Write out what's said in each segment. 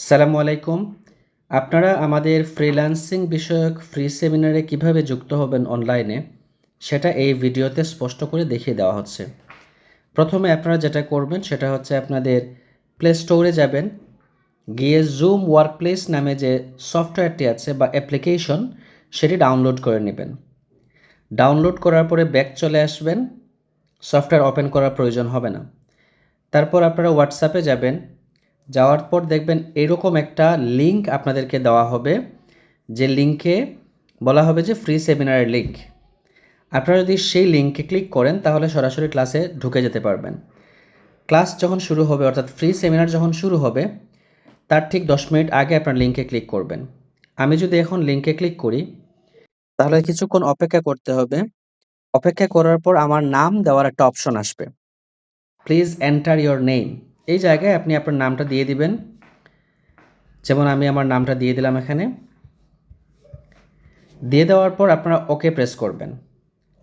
সালামু আলাইকুম। আপনারা আমাদের ফ্রিল্যান্সিং বিষয়ক ফ্রি সেমিনারে কীভাবে যুক্ত হবেন অনলাইনে, সেটা এই ভিডিওতে স্পষ্ট করে দেখিয়ে দেওয়া হচ্ছে। প্রথমে আপনারা যেটা করবেন, সেটা হচ্ছে আপনাদের প্লে স্টোরে যাবেন। গিয়ে জুম ওয়ার্কপ্লেস নামে যে সফটওয়্যারটি আছে বা অ্যাপ্লিকেশন, সেটি ডাউনলোড করে নেবেন। ডাউনলোড করার পরে ব্যাক চলে আসবেন। সফটওয়্যার ওপেন করার প্রয়োজন হবে না। তারপর আপনারা হোয়াটসঅ্যাপে যাবেন। যাওয়ার পর দেখবেন এরকম একটা লিংক আপনাদেরকে দেওয়া হবে, যে লিংকে বলা হবে যে ফ্রি সেমিনারের লিংক আপনারা যদি সেই লিঙ্কে ক্লিক করেন, তাহলে সরাসরি ক্লাসে ঢুকে যেতে পারবেন। ক্লাস যখন শুরু হবে, অর্থাৎ ফ্রি সেমিনার যখন শুরু হবে, তার ঠিক দশ মিনিট আগে আপনার লিঙ্কে ক্লিক করবেন। আমি যদি এখন লিঙ্কে ক্লিক করি, তাহলে কিছুক্ষণ অপেক্ষা করতে হবে। অপেক্ষা করার পর আমার নাম দেওয়ার একটা অপশন আসবে। প্লিজ এন্টার ইয়োর নেম এই জায়গায় আপনি আপনার নামটা দিয়ে দিবেন। যেমন আমি আমার নামটা দিয়ে দিলাম এখানে। দিয়ে দেওয়ার পর আপনারা ওকে প্রেস করবেন।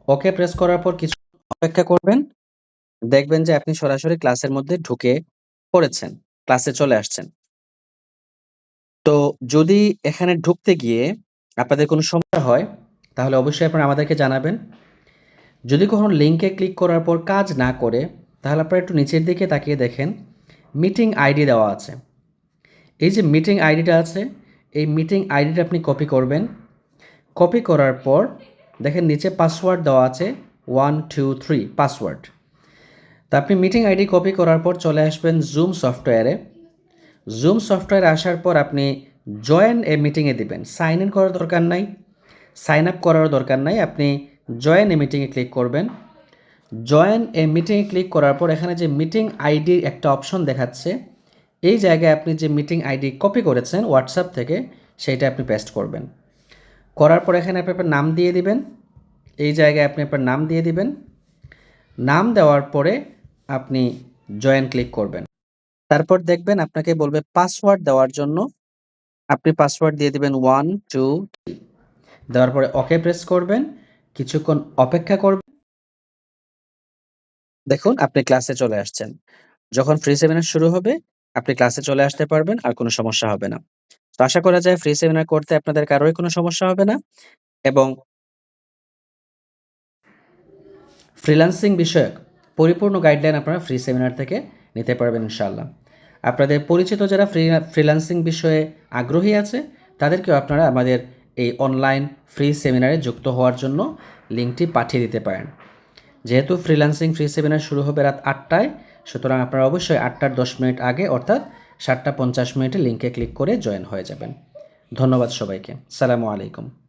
ওকে প্রেস করার পর কিছু অপেক্ষা করবেন। দেখবেন যে আপনি সরাসরি ক্লাসের মধ্যে ঢুকে পড়েছেন, ক্লাসে চলে আসছেন। তো যদি এখানে ঢুকতে গিয়ে আপনাদের কোনো সমস্যা হয়, তাহলে অবশ্যই আপনারা আমাদেরকে জানাবেন। যদি কখনো লিঙ্কে ক্লিক করার পর কাজ না করে, তাহলে আপনারা একটু নিচের দিকে তাকিয়ে দেখেন। মিটিং আইডি দেওয়া আছে। এই যে মিটিং আইডিটা আছে, এই মিটিং আইডিটা আপনি কপি করবেন। কপি করার পর দেখেন নিচে পাসওয়ার্ড দেওয়া আছে ওয়ান টু থ্রি পাসওয়ার্ড তা আপনি মিটিং আইডি কপি করার পর চলে আসবেন জুম সফটওয়্যারে জুম সফটওয়্যারে আসার পর আপনি জয়েন এ মিটিংয়ে দিবেন। সাইন ইন করার দরকার নাই। সাইন আপ করার দরকার নাই। আপনি জয়েন এ মিটিংয়ে ক্লিক করবেন। জয়েন এ মিটিংয়ে ক্লিক করার পর এখানে যে মিটিং আইডির একটা অপশন দেখাচ্ছে, এই জায়গায় আপনি যে মিটিং আইডি কপি করেছেন হোয়াটসঅ্যাপ থেকে, সেইটা আপনি পেস্ট করবেন। করার পর এখানে আপনি আপনার নাম দিয়ে দিবেন, এই জায়গায় আপনি আপনার নাম দিয়ে দিবেন। নাম দেওয়ার পরে আপনি জয়েন ক্লিক করবেন। তারপর দেখবেন আপনাকে বলবে পাসওয়ার্ড দেওয়ার জন্য, আপনি পাসওয়ার্ড দিয়ে দিবেন ওয়ান টু দেওয়ার পরে ওকে প্রেস করবেন, কিছুক্ষণ অপেক্ষা করবেন। দেখুন, আপনি ক্লাসে চলে আসছেন। যখন ফ্রি সেমিনার শুরু হবে, আপনি ক্লাসে চলে আসতে পারবেন, আর কোনো সমস্যা হবে না। তো আশা করা যায় ফ্রি সেমিনার করতে আপনাদের কারোই কোনো সমস্যা হবে না এবং ফ্রিল্যান্সিং বিষয়ক পরিপূর্ণ গাইডলাইন আপনারা ফ্রি সেমিনার থেকে নিতে পারবেন ইনশাআল্লাহ। আপনাদের পরিচিত যারা ফ্রি ফ্রিল্যান্সিং বিষয়ে আগ্রহী আছে, তাদেরকেও আপনারা আমাদের এই অনলাইন ফ্রি সেমিনারে যুক্ত হওয়ার জন্য লিঙ্কটি পাঠিয়ে দিতে পারেন। যেহেতু ফ্রিল্যান্সিং ফ্রি সেমিনার শুরু হবে রাত আটটায়, সুতরাং আপনারা অবশ্যই আটটার দশ মিনিট আগে, অর্থাৎ সাতটা পঞ্চাশ মিনিটে লিঙ্কে ক্লিক করে জয়েন হয়ে যাবেন। ধন্যবাদ সবাইকে। সালামু আলাইকুম।